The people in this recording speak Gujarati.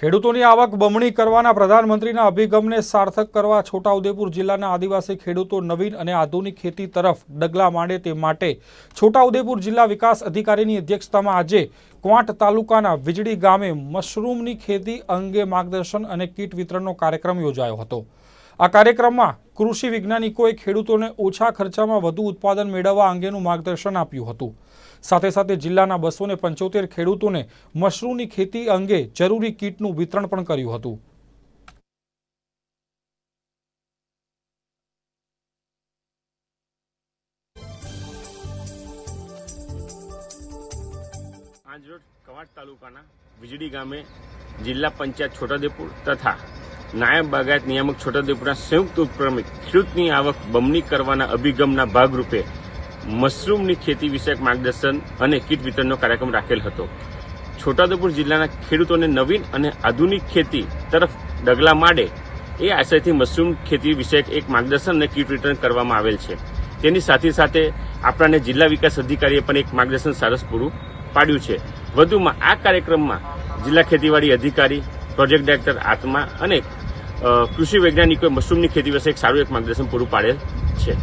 ખેડૂતોની આવક બમણી કરવાના પ્રધાનમંત્રીના અભિગમને સાર્થક કરવા છોટાઉદેપુર જિલ્લાના આદિવાસી ખેડૂતો નવીન અને આધુનિક ખેતી તરફ ડગલા માંડે તે માટે છોટાઉદેપુર જિલ્લા વિકાસ અધિકારીની અધ્યક્ષતામાં આજે ક્વાંટ તાલુકાના વીજળી ગામે મશરૂમની ખેતી અંગે માર્ગદર્શન અને કીટ વિતરણનો કાર્યક્રમ યોજાયો હતો. આ કાર્યક્રમમાં કૃષિ વૈજ્ઞાનિકોએ ખેડૂતોને ઓછા ખર્ચામાં વધુ ઉત્પાદન મેળવવા અંગેનું માર્ગદર્શન આપ્યું હતું. સાથે સાથે જિલ્લાના બસો પંચોતેર ખેડૂતોને મશરૂમની ખેતી અંગે જરૂરી કીટનું વિતરણ પણ કર્યું હતું. કવાંટ તાલુકાના વીજળી ગામે જિલ્લા પંચાયત છોટાદેપુર તથા નાયબ બાગાયત નિયામક છોટાઉદેપુરના સંયુક્ત ઉપક્રમે ખેડૂતની આવક બમણી કરવાના અભિગમના ભાગરૂપે મશરૂમની ખેતી વિષયક માર્ગદર્શન અને કીટ વિતરણનો કાર્યક્રમ રાખેલ હતો. છોટાઉદેપુર જિલ્લાના ખેડૂતોને નવીન અને આધુનિક ખેતી તરફ ડગલા માંડે એ આશયથી મશરૂમ ખેતી વિષયક એક માર્ગદર્શન અને કીટ વિતરણ કરવામાં આવેલ છે. તેની સાથે સાથે આપણાને જિલ્લા વિકાસ અધિકારીએ પણ એક માર્ગદર્શન સરસ પૂરું પાડ્યું છે. વધુમાં આ કાર્યક્રમમાં જિલ્લા ખેતીવાડી અધિકારી, પ્રોજેક્ટ ડાયરેક્ટર આત્મા અને કૃષિ વૈજ્ઞાનિકોએ મશરૂમની ખેતી વિશે એક સારું એક માર્ગદર્શન પૂરું પાડેલ છે.